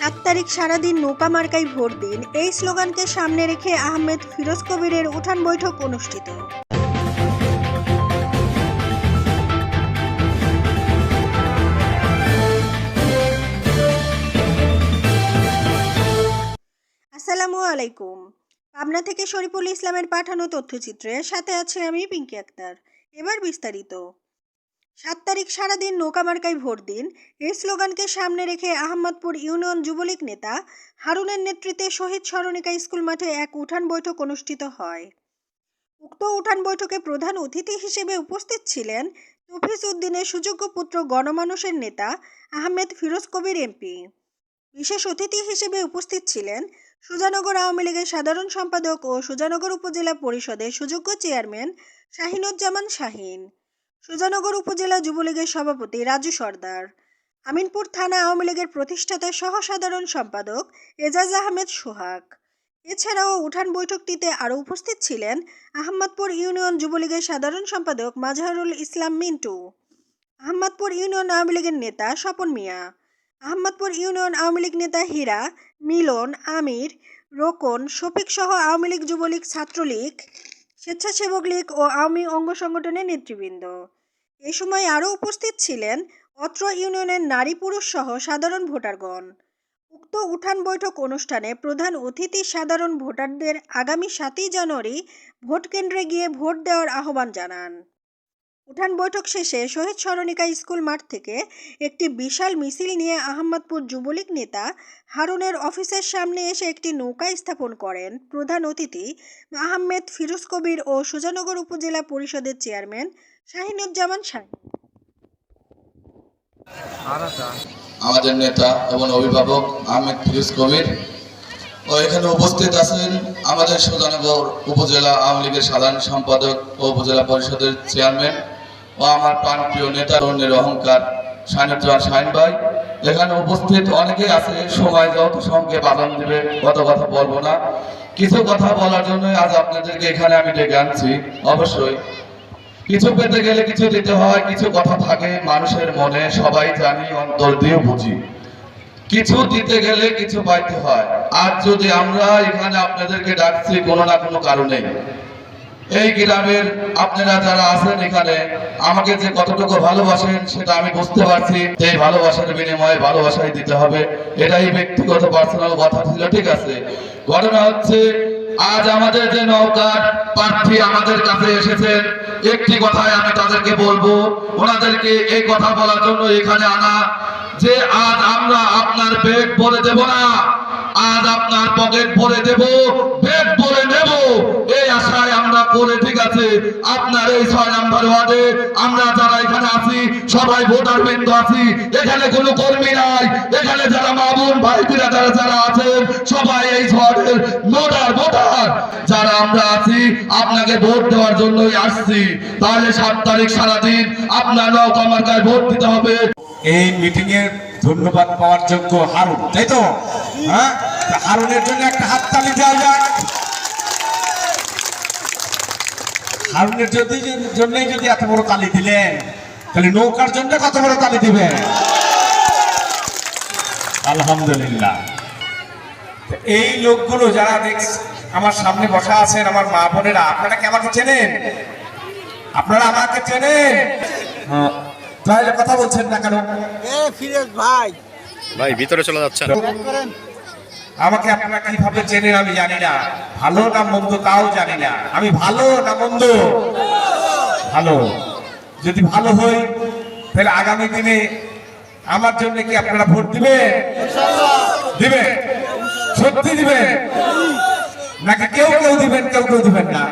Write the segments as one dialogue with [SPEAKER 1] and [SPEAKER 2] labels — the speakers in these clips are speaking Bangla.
[SPEAKER 1] সাত তারিখ সারাদিন নৌকা মার্কায় ভোট দিন। এই স্লোগানকে সামনে রেখে আহমেদ ফিরোজ কবিরের উঠান বৈঠক অনুষ্ঠিত। আসসালামু আলাইকুম। পাবনা থেকে শরীফুল ইসলামের পাঠানো তথ্যচিত্রে সাথে আছে আমি পিঙ্কি আক্তার। এবার বিস্তারিত। সাত তারিখ সারাদিন নৌকা মার্কায় ভোট দিন। এই স্লোগানকে সামনে রেখে আহমদপুর ইউনিয়ন যুবলীগ নেতা হারুনের নেতৃত্বে শহীদ স্মরণিকা স্কুল মাঠে এক উঠান বৈঠক অনুষ্ঠিত হয়। উক্ত উঠান বৈঠকে প্রধান অতিথি হিসেবে উপস্থিত ছিলেন তফিজ উদ্দিনের সুযোগ্য পুত্র গণমানুষের নেতা আহমেদ ফিরোজ কবির এমপি। বিশেষ অতিথি হিসেবে উপস্থিত ছিলেন সুজানগর আওয়ামী লীগের সাধারণ সম্পাদক ও সুজানগর উপজেলা পরিষদের সুযোগ্য চেয়ারম্যান শাহিনুজ্জামান শাহিন। সুজানগর উপজেলা যুবলীগের সভাপতি রাজু সর্দার, আমিনপুর থানা আওয়ামী লীগের প্রতিষ্ঠাতা সহ সাধারণ সম্পাদক এজাজ আহমেদ সোহাগ। এছাড়াও উঠান বৈঠকটিতে আরও উপস্থিত ছিলেন আহমদপুর ইউনিয়ন যুবলীগের সাধারণ সম্পাদক মাজহারুল ইসলাম মিন্টু আহমদপুর ইউনিয়ন আওয়ামী লীগের নেতা স্বপন মিয়া আহমদপুর ইউনিয়ন আওয়ামী লীগ নেতা হীরা, মিলন, আমির, রোকন, শফিক সহ আওয়ামী লীগ যুবলীগ ছাত্রলীগ, স্বেচ্ছাসেবক লীগ ও আওয়ামী অঙ্গ সংগঠনের নেতৃবৃন্দ। এ সময় আরও উপস্থিত ছিলেন অত্র ইউনিয়নের নারী পুরুষ সহ সাধারণ ভোটারগণ। উক্ত উঠান বৈঠক অনুষ্ঠানে প্রধান অতিথি সাধারণ ভোটারদের আগামী সাতই জানুয়ারি ভোট কেন্দ্রে গিয়ে ভোট দেওয়ার আহ্বান জানান। উঠান বৈঠক শেষে শহীদ স্মরণিকা স্কুল মাঠ থেকে একটি বিশাল মিছিল নিয়ে আহমদপুর যুবলীগ নেতা হারুনের অফিসের সামনে এসে একটি নৌকা স্থাপন করেন প্রধান অতিথি আহমেদ ফিরোজ কবির ও সুজানগর উপজেলা পরিষদের চেয়ারম্যান শাহিনুজ্জামান শাহিন
[SPEAKER 2] আমাদের নেতা এবং অভিভাবক আহমেদ ফিরোজ কবির। ও এখানে উপস্থিত আছেন আমাদের সুজানগর উপজেলা আওয়ামী লীগের সাধারণ সম্পাদক ও উপজেলা পরিষদের চেয়ারম্যান ও আমার প্রাণপ্রিয় নেতা তরুণের অহংকার শাহিনুজ্জামান শাহিন ভাই। এখানে উপস্থিত অনেকেই আছে, সময় যত সঙ্গে বাদাম দিবে কত কথা বলব না। কিছু কথা বলার জন্য আজ আপনাদেরকে এখানে আমি ডেকে আনছি, অবশ্যই। কিছু পেতে গেলে কিছু দিতে হয়, কিছু কথা থাকে, মানুষের মনে সবাই জানি, অন্তর দিয়ে বুঝি। কিছু দিতে গেলে কিছু পাইতে হয়। আর যদি আমরা এখানে আপনাদেরকে ডাকছি, কোনো না কোনো কারণে। এই গ্রামের আপনারা যারা আছেন এখানে, আমাকে যে কতটুকু ভালোবাসেন, সেটা আমি বুঝতে পারছি। এই ভালোবাসার বিনিময়ে ভালোবাসাই দিতে হবে, এটাই ব্যক্তিগত, পার্সোনাল কথা ছিল, ঠিক আছে? ঘটনা হচ্ছে, আজ আমাদের যে নৌকার প্রার্থী আমাদের কাছে এসেছেন একটি কথাই আমি তাদেরকে বলব, ওনাদেরকে এই কথা বলার জন্য এখানে আনা যে আজ আমরা আপনার পেট ভরে দেব না। আজ আপনার পকেট ভরে দেব পেট ভরে নেব। এই আশায় আমরা করে ঠিক আছে। আপনার এই ছয় নাম্বার ওয়ার্ডে আমরা যারা এখানে আছি, সবাই ভোটার বৃন্দ আছি, এখানে কোনো কর্মী নাই, এখানে যারা মা বোন, ভাই বিরাদারা যারা আছেন, সবাই এই ওয়ার্ডের ভোটার ভোটার। যারা আমরা আছি, আপনাকে ভোট দেওয়ার জন্যই আসছি। তাহলে সাত তারিখ সারাদিন আপনার নৌকা মার্কায় ভোট দিতে হবে।
[SPEAKER 3] এই মিটিং এর ধন্যবাদ পাওয়ার যোগ্য হারুন, তাই তো? হ্যাঁ? হারুনের জন্য একটা হাত হাততালি দেওয়া যাক। হারুনের যদি জন্যই যদি এত বড় তালি দিলেন তাহলে নৌকার জন্য কত বড় তালি দিবেন? আলহামদুলিল্লাহ। এই লোকগুলো যারা দেখ আমার সামনে বসা আছেন আমার মা বোনেরা আপনারা কি আমাকে চেনেন? আপনারা আমাকে চেনেন? হ্যাঁ, তাহলে কথা বলছেন না কেন?
[SPEAKER 4] এ ফিরোজ ভাই।
[SPEAKER 5] ভাই ভিতরে চলে যাচ্ছেন।
[SPEAKER 3] আমাকে আপনারা কীভাবে চেনেন আমি জানি না। ভালো না মন্দ তাও জানি না। আমি ভালো না মন্দ? ভালো। যদি ভালো হই তাহলে আগামী দিনে আমার জন্য কি আপনারা ভোট দিবে দিবেন। সত্যি দিবেন? নাকি কেউ কেউ দিবেন, কেউ কেউ দিবেন না?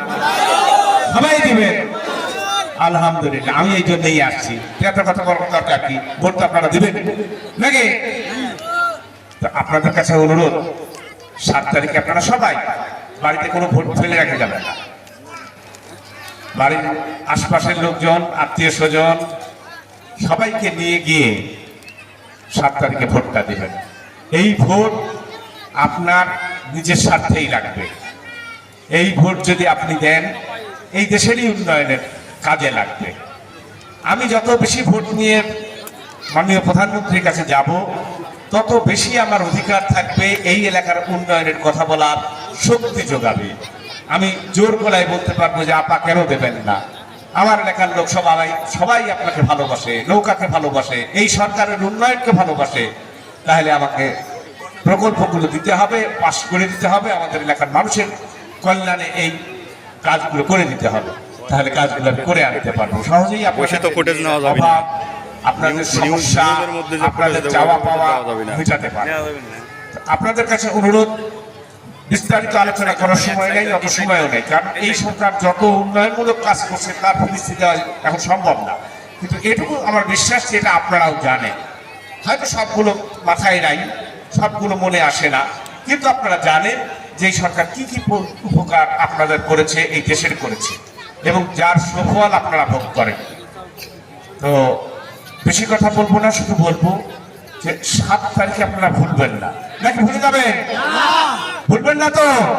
[SPEAKER 3] সবাই দিবেন। আলহামদুলিল্লাহ, আমি এই জন্যই আসছি। এত কথা বলার দরকার কি? ভোট আপনারা দিবেন। নাকি? তো আপনাদের কাছে অনুরোধ, সাত তারিখে আপনারা সবাই বাড়িতে কোনো ভোট ফেলে রাখে যাবেন না। বাড়ির আশপাশের লোকজন, আত্মীয় স্বজন, সবাইকে নিয়ে গিয়ে সাত তারিখে ভোটটা দেবেন। এই ভোট আপনার নিজের স্বার্থেই লাগবে। এই ভোট যদি আপনি দেন, এই দেশেরই উন্নয়নের কাজে লাগবে। আমি যত বেশি ভোট নিয়ে মাননীয় প্রধানমন্ত্রীর কাছে যাব তত বেশি আমার অধিকার থাকবে এই এলাকার উন্নয়নের কথা বলার শক্তি যোগাবে। আমি জোর গলায় বলতে পারব যে আপা কেন দেবেন না? আমার এলাকার লোক সবাই সবাই আপনাকে ভালোবাসে নৌকাকে ভালোবাসে এই সরকারের উন্নয়নকে ভালোবাসে। তাহলে আমাকে প্রকল্পগুলো দিতে হবে পাশ করে দিতে হবে আমাদের এলাকার মানুষের কল্যাণে এই কাজগুলো করে দিতে হবে। তাহলে কাজগুলো আমি করে আনতে পারব। সহজেই
[SPEAKER 5] নেওয়া
[SPEAKER 3] অভাব, আপনাদের সমস্যা
[SPEAKER 5] মধ্যে যে
[SPEAKER 3] আপনাদের চাওয়া পাওয়া
[SPEAKER 5] যাবে না।
[SPEAKER 3] মেটাতে পারে। আপনাদের কাছে অনুরোধ বিস্তারিত আলোচনা করার সময় নেই অত সময়ও নেই। কারণ এই সরকার যত উন্নয়নমূলক কাজ করছে তার পরিস্থিতি এখন সম্ভব না। কিন্তু এটুকু আমার বিশ্বাস যে এটা আপনারাও জানেন। হয়তো সবগুলো মাথায় নাই সবগুলো মনে আসে না কিন্তু আপনারা জানেন যে এই সরকার কি কি উপকার আপনাদের করেছে এই দেশের করেছে এবং যার সুফল আপনারা ভোগ করেন। তো বেশি কথা বলব না, শুধু বলব যে সাত তারিখে আপনারা ভুলবেন না। নাকি ভুলে যাবেন? ভুলবেন না তো?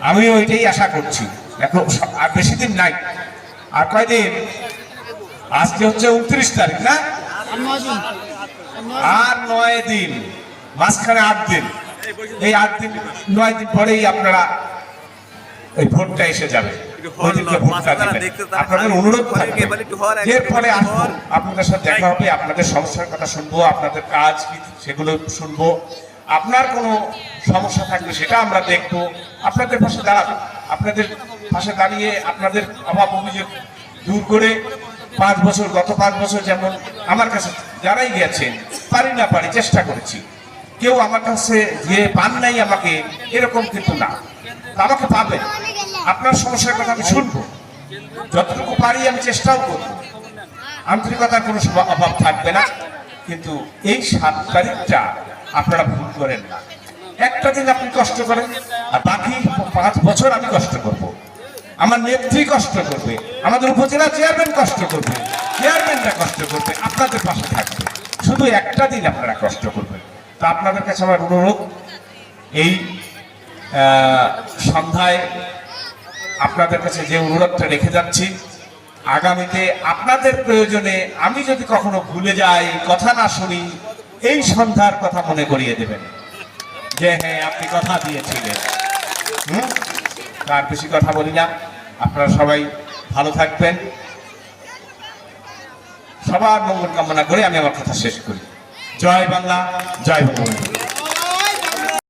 [SPEAKER 3] আমি ওইটাই আশা করছি। স- আর বেশি দিন নাই। আর কয়দিন? আজকে হচ্ছে উনত্রিশ তারিখ, না? আর নয় দিন, মাঝখানে আট দিন। এই আট দিন, নয় দিন পরেই আপনারা এই ভোটটা এসে যাবে। আপনাদের অনুরোধ থাকবে। এরপরে আপনাদের সাথে দেখা হবে আপনাদের সমস্যার কথা শুনব আপনাদের কাজ কি সেগুলো শুনব। আপনার কোনো সমস্যা থাকলে সেটা আমরা দেখব। আপনাদের পাশে দাঁড়াবো আপনাদের পাশে দাঁড়িয়ে আপনাদের অভাব অভিযোগ দূর করে পাঁচ বছর গত পাঁচ বছর যেমন আমার কাছে যারাই গেছেন পারি না পারি চেষ্টা করেছি। কেউ আমার কাছে যে পান নাই আমাকে, এরকম কিন্তু না। আমাকে পাবেন। আপনার সমস্যার কথা আমি শুনব। যতটুকু পারি আমি চেষ্টাও করব। আন্তরিকতার কোনো অভাব থাকবে না। কিন্তু এই সাত তারিখটা আপনারা ভুল করেন না। একটা দিন আপনি কষ্ট করেন, আর বাকি পাঁচ বছর আমি কষ্ট করব। আমার নেত্রী কষ্ট করবে, আমাদের উপজেলা চেয়ারম্যান কষ্ট করবে, চেয়ারম্যানরা কষ্ট করবে, আপনাদের পাশে থাকবে। শুধু একটা দিন আপনারা কষ্ট করবেন। তা আপনাদের কাছে আমার অনুরোধ, এই সন্ধ্যায় আপনাদের কাছে যে অনুরোধটা রেখে যাচ্ছি, আগামীতে আপনাদের প্রয়োজনে আমি যদি কখনো ভুলে যাই, কথা না শুনি, এই সন্ধ্যার কথা মনে করিয়ে দেবেন। যে হ্যাঁ আপনি কথা দিয়েছিলেন। হুম? তার বেশি কথা বলি না। আপনারা সবাই ভালো থাকবেন। সবার মঙ্গল কামনা করে আমি আমার কথা শেষ করি। জয় বাংলা জয় বঙ্গবন্ধু